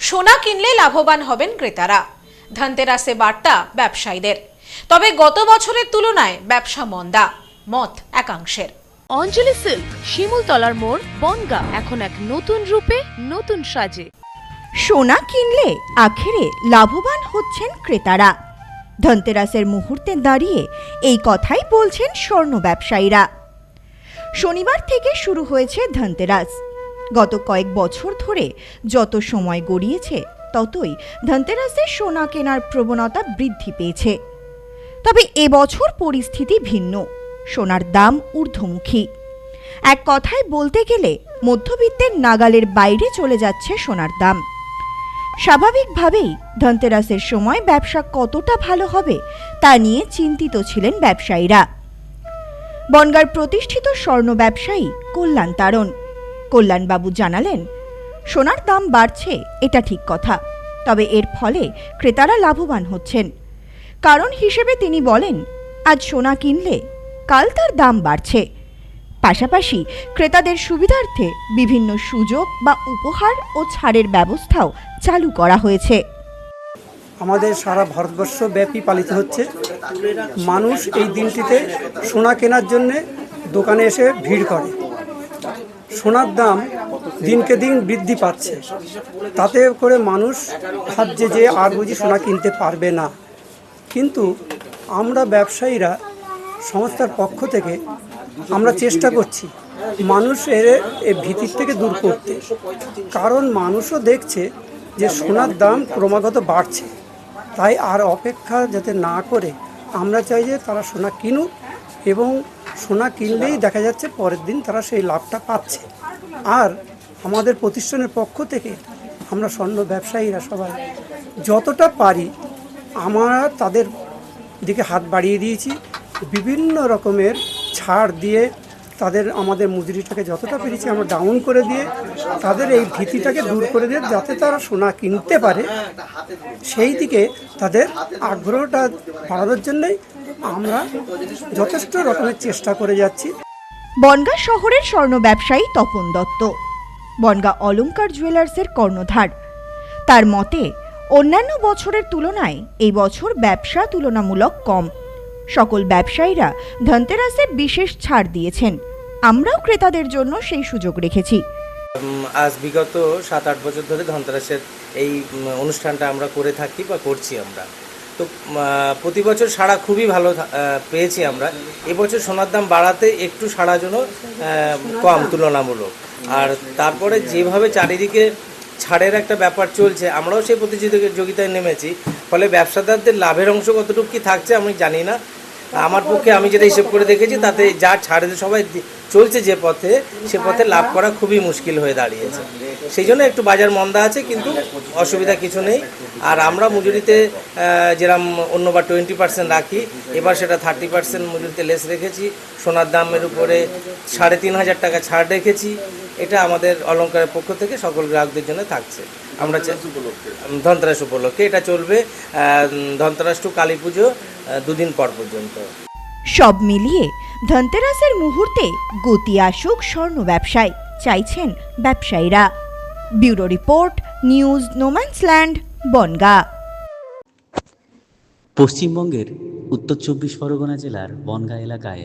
সোনা কিনলে লাভবান হবেন ক্রেতারা। ধনতেরাসে বার্তা ব্যবসায়ীদের। তবে গত বছরের তুলনায় ব্যবসা মন্দা মত একাংশের। অঞ্জলি সিল্ক শিমুলতলার মোড় বনগা এখন এক নতুন রূপে নতুন সাজে। সোনা কিনলে আখেরে লাভবান হচ্ছেন ক্রেতারা। ধনতেরাসের মুহূর্তে দাঁড়িয়ে এই কথাই বলছেন স্বর্ণ ব্যবসায়ীরা। শনিবার থেকে শুরু হয়েছে ধনতেরাস। গত কয়েক বছর ধরে যত সময় গড়িয়েছে, ততই ধনতেরাসে সোনা কেনার প্রবণতা বৃদ্ধি পেয়েছে। তবে এবছর পরিস্থিতি ভিন্ন, সোনার দাম ঊর্ধ্বমুখী। এক কথায় বলতে গেলে, মধ্যবিত্তের নাগালের বাইরে চলে যাচ্ছে সোনার দাম। স্বাভাবিকভাবেই ধনতেরাসের সময় ব্যবসা কতটা ভালো হবে, তা নিয়ে চিন্তিত ছিলেন ব্যবসায়ীরা। বনগার প্রতিষ্ঠিত স্বর্ণ ব্যবসায়ী কল্যাণ তারণ কল্যাণবাবু জানালেন, সোনার দাম বাড়ছে, এটা ঠিক কথা, তবে এর ফলে ক্রেতারা লাভবান হচ্ছেন। কারণ হিসেবে তিনি বলেন, আজ সোনা কিনলে কাল তার দাম বাড়ছে। পাশাপাশি ক্রেতাদের সুবিধার্থে বিভিন্ন সুযোগ বা উপহার ও ছাড়ের ব্যবস্থাও চালু করা হয়েছে। আমাদের সারা ভারতবর্ষ ব্যাপী পালিত হচ্ছে। মানুষ এই দিনটিতে সোনা কেনার জন্যে দোকানে এসে ভিড় করে। সোনার দাম দিনকে দিন বৃদ্ধি পাচ্ছে। তাতে করে মানুষ ভাবছে যে আর বুঝি সোনা কিনতে পারবে না। কিন্তু আমরা ব্যবসায়ীরা সংস্থার পক্ষ থেকে আমরা চেষ্টা করছি মানুষের এই ভীতির থেকে দূর করতে। কারণ মানুষও দেখছে যে সোনার দাম ক্রমাগত বাড়ছে। তাই আর অপেক্ষা যাতে না করে আমরা চাই যে তারা সোনা কিনুক এবং সোনা কিনলেই দেখা যাচ্ছে পরের দিন তারা সেই লাভটা পাচ্ছে। আর আমাদের প্রতিষ্ঠানের পক্ষ থেকে আমরা স্বর্ণ ব্যবসায়ীরা সবাই যতটা পারি আমরা তাদের দিকে হাত বাড়িয়ে দিয়েছি। বিভিন্ন রকমের ছাড় দিয়ে তাদের আমাদের মজুরিটাকে যতটা পেরেছি আমরা ডাউন করে দিয়ে তাদের এই ভীতিটাকে দূর করে দিয়ে যাতে তারা সোনা কিনতে পারে, সেই দিকে তাদের আগ্রহটা বাড়ানোর জন্যই আমরা যথেষ্ট রকমের চেষ্টা করে যাচ্ছি। বনগা শহরের স্বর্ণ ব্যবসায়ী তপন দত্ত। বনগা অলংকার জুয়েলার্সের কর্ণধার। তার মতে অন্যান্য বছরের তুলনায় এই বছর ব্যবসা তুলনামূলক কম। সকল ব্যবসায়ীরা ধনতেরাসে বিশেষ ছাড় দিয়েছেন। আমরাও ক্রেতাদের জন্য সেই সুযোগ রেখেছি। আজ বিগত সাত আট বছর ধরে ধনতেরাসের এই অনুষ্ঠানটা আমরা করে থাকি বা করছি আমরা। তো প্রতি বছর সাড়া খুবই ভালো পেয়েছি আমরা। এবছর সোনার দাম বাড়াতে একটু সাড়া জন্য কম, তুলনামূলক। আর তারপরে যেভাবে চারিদিকে ছাড়ের একটা ব্যাপার চলছে, আমরাও সেই প্রতিযোগিতায় নেমেছি। ফলে ব্যবসাদারদের লাভের অংশ কতটুকু কি থাকছে আমি জানি না। আমার পক্ষে আমি যেটা হিসেব করে দেখেছি, তাতে যা ছাড়ে সবাই চলছে যে পথে, সে পথে লাভ করা খুবই মুশকিল হয়ে দাঁড়িয়েছে। সেই জন্য একটু বাজার মন্দা আছে, কিন্তু অসুবিধা কিছু নেই। আর আমরা মজুরিতে যেরম অন্যবার টোয়েন্টি পার্সেন্ট রাখি, এবার সেটা থার্টি পার্সেন্ট মজুরিতে লেস রেখেছি। সোনার দামের উপরে সাড়ে তিন হাজার টাকা ছাড় রেখেছি। এটা আমাদের অলংকারের পক্ষ থেকে সকল গ্রাহকদের জন্য থাকছে। আমরা ধনতেরাস উপলক্ষে এটা চলবে ধনতেরাস টু কালী পুজো দুদিন পর পর্যন্ত। সব মিলিয়ে ধনতেরাসের মুহূর্তে গতি আসুক স্বর্ণ ব্যবসায় চাইছেন ব্যবসায়ীরা। Bureau report news no man's land Bongaon. পশ্চিমবঙ্গের উত্তর চব্বিশ পরগনা জেলার বনগা এলাকায়